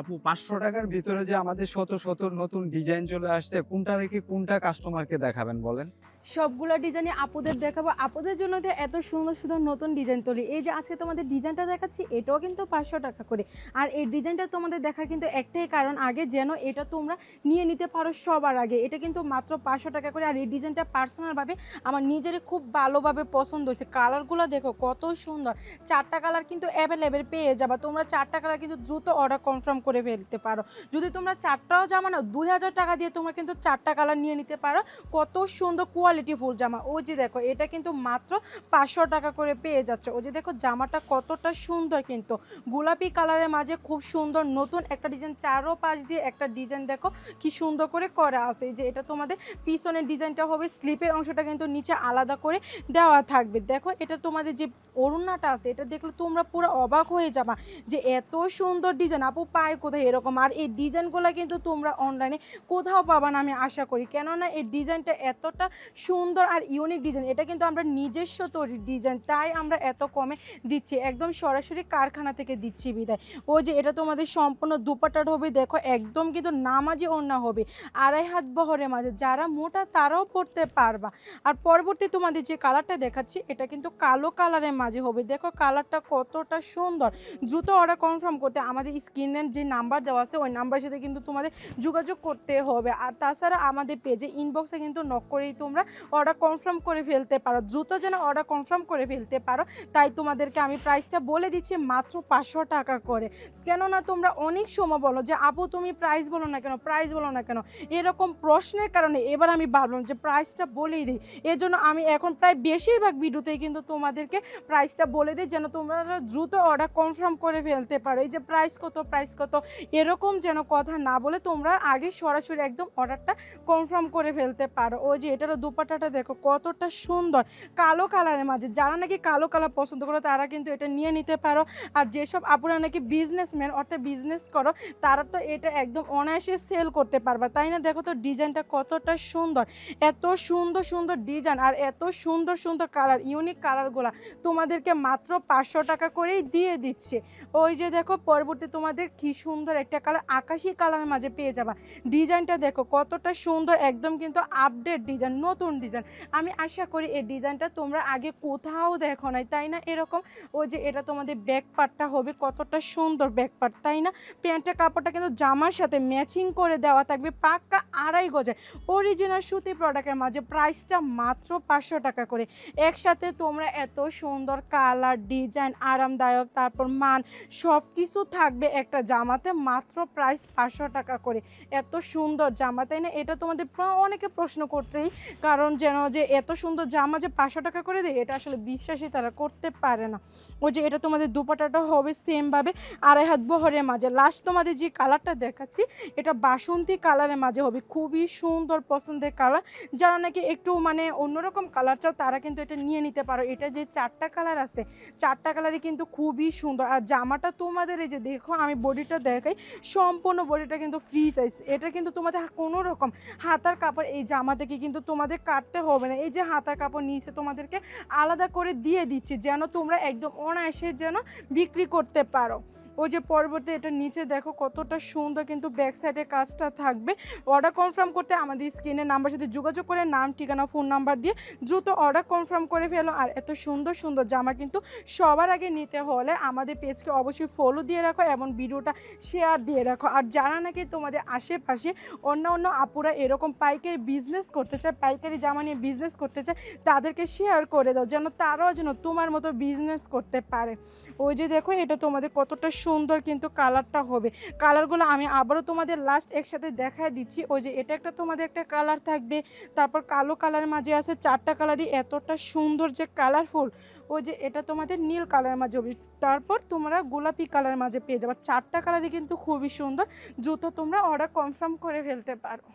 আপু, পাঁচশো টাকার ভিতরে যে আমাদের শত শত নতুন ডিজাইন চলে আসছে, কোনটা রেখে কোনটা কাস্টমারকে দেখাবেন বলেন? সবগুলো ডিজাইনে আপুদের দেখাবো। আপুদের জন্য তো এত সুন্দর সুন্দর নতুন ডিজাইন তৈরি। এই যে আজকে তোমাদের ডিজাইনটা দেখাচ্ছি, এটাও কিন্তু পাঁচশো টাকা করে। আর এই ডিজাইনটা তোমাদের দেখার কিন্তু একটাই কারণ, আগে যেন এটা তোমরা নিয়ে নিতে পারো সবার আগে। এটা কিন্তু মাত্র পাঁচশো টাকা করে। আর এই ডিজাইনটা পার্সোনালভাবে আমার নিজেরই খুব ভালোভাবে পছন্দ হয়েছে। কালারগুলো দেখো কত সুন্দর। চারটা কালার কিন্তু অ্যাভেলেবেল পেয়ে যাবা। তোমরা চারটা কালার কিন্তু দ্রুত অর্ডার কনফার্ম করে ফেলতে পারো। যদি তোমরা চারটাও জামা নাও দুই হাজার টাকা দিয়ে তোমরা কিন্তু চারটা কালার নিয়ে নিতে পারো। কত সুন্দর কোয়ালিটি ফুল জামা। ওই যে দেখো, এটা কিন্তু মাত্র পাঁচশো টাকা করে পেয়ে যাচ্ছে। ওই যে দেখো, জামাটা কতটা সুন্দর কিন্তু। গোলাপি কালারের মাঝে খুব সুন্দর নতুন একটা ডিজাইন চারো পাশ দিয়ে একটা ডিজাইন দেখো, কি সুন্দর করে করা আছে। যে এটা তোমাদের পিছনের ডিজাইনটা হবে স্লিপের অংশটা কিন্তু নিচে আলাদা করে দেওয়া থাকবে। দেখো, এটা তোমাদের যে অরুণাটা আছে, এটা দেখলে তোমরা পুরো অবাক হয়ে যাবা যে এত সুন্দর ডিজাইন আপু, পায় কোথায় এরকম? আর এই ডিজাইনগুলো কিন্তু তোমরা অনলাইনে কোথাও পাবা না, আমি আশা করি। কেননা এই ডিজাইনটা এতটা সুন্দর আর ইউনিক ডিজাইন এটা কিন্তু আমরা নিজস্ব তৈরি ডিজাইন তাই আমরা এত কমে দিচ্ছি। একদম সরাসরি কারখানা থেকে দিচ্ছি বিদায়। ও যে এটা তোমাদের সম্পূর্ণ দুপাটার হবে, দেখো একদম কিন্তু নামাজি ওড়না হবে। আড়াই হাত বহরের মাঝে, যারা মোটা তারাও পড়তে পারবা। আর পরবর্তী তোমাদের যে কালারটা দেখাচ্ছি, এটা কিন্তু কালো কালারের মাঝে হবে। দেখো কালারটা কতটা সুন্দর। দ্রুত অর্ডার কনফার্ম করতে আমাদের স্ক্রিনের যে নাম্বার দেওয়া আছে, ওই নাম্বারের সাথে কিন্তু তোমাদের যোগাযোগ করতে হবে। আর তাছাড়া আমাদের পেজে ইনবক্সে কিন্তু নক করেই তোমরা অর্ডার কনফার্ম করে ফেলতে পারো। দ্রুত যেন অর্ডার কনফার্ম করে ফেলতে পারো। তাই তোমাদেরকে আমি প্রাইসটা বলে দিচ্ছি মাত্র পাঁচশো টাকা করে। কেননা তোমরা অনেক সময় বলো যে আপু তুমি প্রাইস বলো না কেন? প্রাইস বলো না কেন? এরকম প্রশ্নের কারণে এবার আমি ভাবলাম যে প্রাইসটা বলেই দিই। এর জন্য আমি এখন প্রায় বেশিরভাগ ভিডিওতেই কিন্তু তোমাদেরকে প্রাইসটা বলে দিই যেন তোমরা দ্রুত অর্ডার কনফার্ম করে ফেলতে পারো। এই যে প্রাইস কত প্রাইস কত, এরকম যেন কথা না বলে তোমরা আগে সরাসরি একদম অর্ডারটা কনফার্ম করে ফেলতে পারো। ওই যে এটারও দুপাটাটা দেখো কতটা সুন্দর। কালো কালারের মাঝে। যারা নাকি কালো কালার পছন্দ করো, তারা কিন্তু এটা নিয়ে নিতে পারো। আর যেসব আপুরা নাকি বিজনেসম্যান অর্থাৎ বিজনেস করো, তারা তো এটা একদম অনায়াসে সেল করতে পারবা। তাই না? দেখো তো ডিজাইনটা কতটা সুন্দর। এত সুন্দর সুন্দর ডিজাইন আর এত সুন্দর সুন্দর কালার ইউনিক কালারগুলো তোমাদেরকে মাত্র পাঁচশো টাকা করেই দিয়ে দিচ্ছে। ওই যে দেখো, পরবর্তী তোমাদের কি সুন্দর একটা কালার, আকাশি কালারের মাঝে পেয়ে যাবা। ডিজাইনটা দেখো কতটা সুন্দর, একদম কিন্তু আপডেট ডিজাইন নতুন ডিজাইন। আমি আশা করি এই ডিজাইনটা তোমরা আগে কোথাও দেখো নাই, তাই না? এরকম ওই যে এটা তোমাদের ব্যাক পার্টটা হবে, কতটা সুন্দর ব্যাক পার্ট তাই না? প্যান্টের কাপড়টা কিন্তু জামার সাথে ম্যাচিং করে দেওয়া থাকবে, পাক্কা আড়াই গজে অরিজিনাল সুতি প্রোডাক্টের মাঝে প্রাইসটা মাত্র পাঁচশো টাকা করে। একসাথে তোমরা এত সুন্দর কালার ডিজাইন আরামদায়ক, তারপর মান সব কিছু থাকবে একটা জামাতে মাত্র প্রাইস পাঁচশো টাকা করে। এত সুন্দর জামা, তাই না? এটা তোমাদের অনেকে প্রশ্ন করতেই কারণ যেন যে এত সুন্দর জামা যে পাঁচশো টাকা করে দেয়, এটা আসলে বিশ্বাসই তারা করতে পারে না। ওই যে এটা তোমাদের দুপাটাটা হবে সেমভাবে আড়াই হাত বহরের মাঝে। লাস্ট তোমাদের যে কালারটা দেখাচ্ছি, এটা বাসন্তী কালারের মাঝে হবে। খুবই সুন্দর পছন্দের কালার যারা নাকি একটু মানে অন্যরকম কালার চাও, তারা কিন্তু এটা নিয়ে নিতে পারো। এটা যে চারটা কালার আছে, চারটা কালারই কিন্তু খুবই সুন্দর। আর জামাটা তোমাদের এই যে দেখো, আমি বডিটা দেখাই, সম্পূর্ণ বডিটা কিন্তু ফ্রি সাইজ এটা কিন্তু তোমাদের কোনো রকম হাতার কাপড় এই জামা থেকে কিন্তু তোমাদের কাটতে হবে না। এই যে হাতা কাপড় নিচে তোমাদেরকে আলাদা করে দিয়ে দিচ্ছি যেন তোমরা একদম অনায়াসে যেন বিক্রি করতে পারো। ওই যে পরবর্তী এটা নিচে দেখো কতটা সুন্দর কিন্তু ব্যাক সাইডে কাজটা থাকবে। অর্ডার কনফার্ম করতে আমাদের স্ক্রিনের নাম্বার সাথে যোগাযোগ করে নাম, ঠিকানা ফোন নাম্বার দিয়ে দ্রুত অর্ডার কনফার্ম করে ফেলো। আর এত সুন্দর সুন্দর জামা কিন্তু সবার আগে নিতে হলে আমাদের পেজকে অবশ্যই ফলো দিয়ে রাখো এবং ভিডিওটা শেয়ার দিয়ে রাখো। আর যারা নাকি তোমাদের আশেপাশে অন্য অন্য আপুরা এরকম পাইকারি বিজনেস করতে চায়, পাইকারি জামা নিয়ে বিজনেস করতে চায়, তাদেরকে শেয়ার করে দাও যেন তারাও যেন তোমার মতো বিজনেস করতে পারে। ওই যে দেখো এটা তোমাদের কতটা সুন্দর কিন্তু কালারটা হবে। কালারগুলো আমি আবারও তোমাদের লাস্ট একসাথে দেখায় দিচ্ছি। ওই যে এটা একটা তোমাদের একটা কালার থাকবে। তারপর কালো কালারের মাঝে আছে চারটা কালারই এতটা সুন্দর যে কালারফুল ওই যে এটা তোমাদের নীল কালারের মাঝে হবে। তারপর তোমরা গোলাপি কালারের মাঝে পেয়ে যাবে। চারটা কালারই কিন্তু খুবই সুন্দর। জুতো তোমরা অর্ডার কনফার্ম করে ফেলতে পারো।